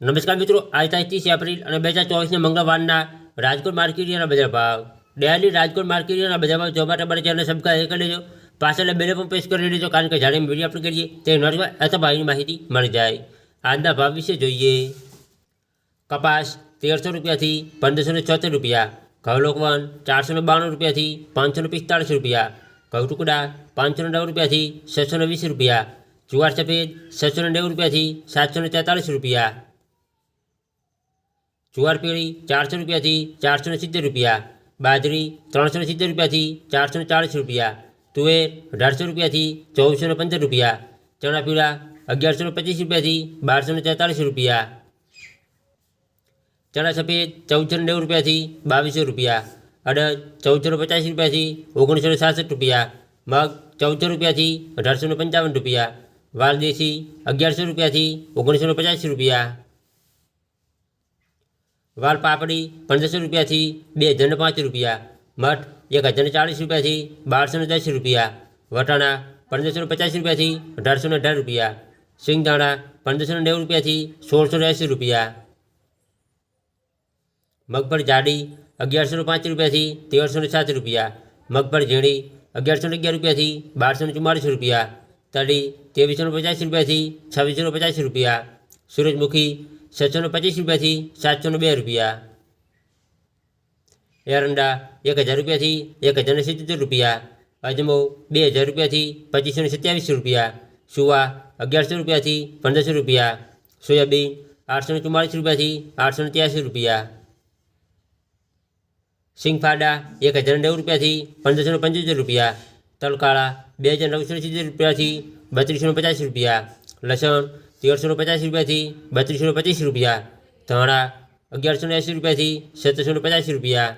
નમસ્કાર મિત્રો આજ તારીખ ત્રીસ એપ્રિલ અને બે હજાર ચોવીસના મંગળવારના રાજકોટ માર્કેટના બજાર ભાવ ડેલી રાજકોટ માર્કેટના બજાર ભાવ જોવા માટે અમારે ચેનલ સબસ્ક્રાઈબ કરી લેજો પાછળ બેલે પણ પ્રેસ કરી લેજો કારણ કે જ્યારે વિડીયો અપલોડ કરીએ તે નોટિફાઈ અથવા ભાવની માહિતી મળી જાય આજના ભાવ વિશે જોઈએ કપાસ તેરસો રૂપિયાથી પંદરસો ને છોતેર રૂપિયા ઘઉં લોકવન ચારસો ને બાણું રૂપિયાથી પાંચસો ને પિસ્તાળીસ રૂપિયા ઘઉં ટુકડા પાંચસો ને નવ રૂપિયાથી છસો ને વીસ રૂપિયા જુવાર સફેદ છસો ને નેવું રૂપિયાથી સાતસો ને તેતાલીસ રૂપિયા જુવાર પીળી ચારસો રૂપિયાથી ચારસો ને સિત્તેર રૂપિયા. બાજરી ત્રણસો ને સિત્તેર રૂપિયાથી ચારસો ને ચાળીસ રૂપિયા. તુવેર અઢારસો રૂપિયાથી ચૌદસો ને પંદર રૂપિયા. ચણા પીળા અગિયારસો ને પચીસ રૂપિયાથી બારસો ને તેતાલીસ રૂપિયા. ચણા સફેદ ચૌદસો નેવું રૂપિયાથી બાવીસો રૂપિયા. અડદ ચૌદસો ને પચાસ રૂપિયાથી ઓગણીસો ને સાસઠ રૂપિયા. મગ ચૌદસો રૂપિયાથી અઢારસો ને પંચાવન રૂપિયા. વાલદેશી અગિયારસો રૂપિયાથી ઓગણીસો ને પચાસ રૂપિયા. વાલ પાપડી પંદરસો રૂપિયાથી બે હજારને પાંચ રૂપિયા, મઠ એક હજાર ચાલીસ રૂપિયાથી બારસો ને દસ રૂપિયા, વટાણા પંદરસો પચાસ રૂપિયાથી અઢારસો ને અઢાર રૂપિયા સિંગદાણા પંદરસો નેવું રૂપિયાથી સોળસો એંસી રૂપિયા. મગફળી જાડી અગિયારસો પાંચ રૂપિયાથી તેરસો ને સાત રૂપિયા, મગફળી ઝીણી અગિયારસો ને અગિયાર રૂપિયાથી બારસો ને ચુમ્માલીસ રૂપિયા, તળી ત્રેવીસો પચાસ રૂપિયાથી છવ્વીસો પચાસ રૂપિયા, સૂરજમુખી છસો ને પચીસ રૂપિયાથી સાતસો ને બે રૂપિયા. એરંડા એક હજાર રૂપિયાથી એક હજાર સિત્તેર રૂપિયા. અજમો બે હજાર રૂપિયાથી પચીસો ને સત્યાવીસ રૂપિયા. સુવા અગિયારસો રૂપિયાથી પંદરસો રૂપિયા. સોયાબીન આઠસો ને ચુમ્માલીસ રૂપિયાથી આઠસો ને ત્યાસી રૂપિયા. સિંગફાડા એક હજાર નેવું રૂપિયાથી પંદરસો ને પંચોતેર રૂપિયા. તલકાળા બે હજાર નવસો સિત્તેર રૂપિયાથી બત્રીસો પચાસ રૂપિયા. લસણ તેરસો ને પચાસ રૂપિયાથી બત્રીસો ને પચીસ રૂપિયા, ધાણા અગિયારસો ને એંસી રૂપિયાથી સત્તરસો ને પચાસ રૂપિયા,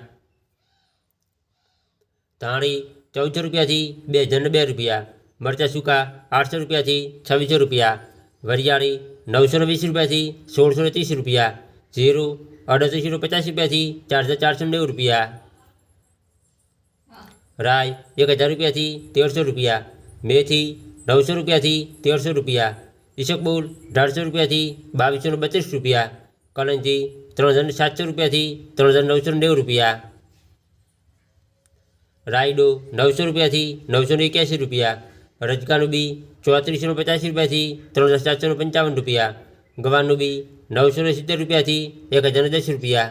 ધાણી ચૌદસો રૂપિયાથી બે હજાર ને બે રૂપિયા, મરચાં સૂકા આઠસો રૂપિયાથી છવ્વીસો રૂપિયા, વરિયાળી નવસો ને વીસ રૂપિયાથી સોળસો ને ત્રીસ રૂપિયા, જીરું અડત્રીસો ને પચાસ રૂપિયાથી ચાર હજાર ચારસો ને નેવું રૂપિયા રાય એક હજાર રૂપિયાથી તેરસો રૂપિયા, મેથી નવસો રૂપિયાથી તેરસો રૂપિયા ઈસકબુલ અઢારસો રૂપિયાથી બાવીસો બત્રીસ રૂપિયા, કલંજી ત્રણ હજાર સાતસો રૂપિયાથી ત્રણ હજાર નવસો નેવું રૂપિયા, રાયડો નવસો રૂપિયાથી નવસો ને એક્યાસી રૂપિયા રજકાનું બી ચોત્રીસો પચાસી રૂપિયાથી ત્રણ હજાર સાતસો પંચાવન રૂપિયા ગવાનું બી નવસો સિત્તેર રૂપિયાથી એક હજાર દસ રૂપિયા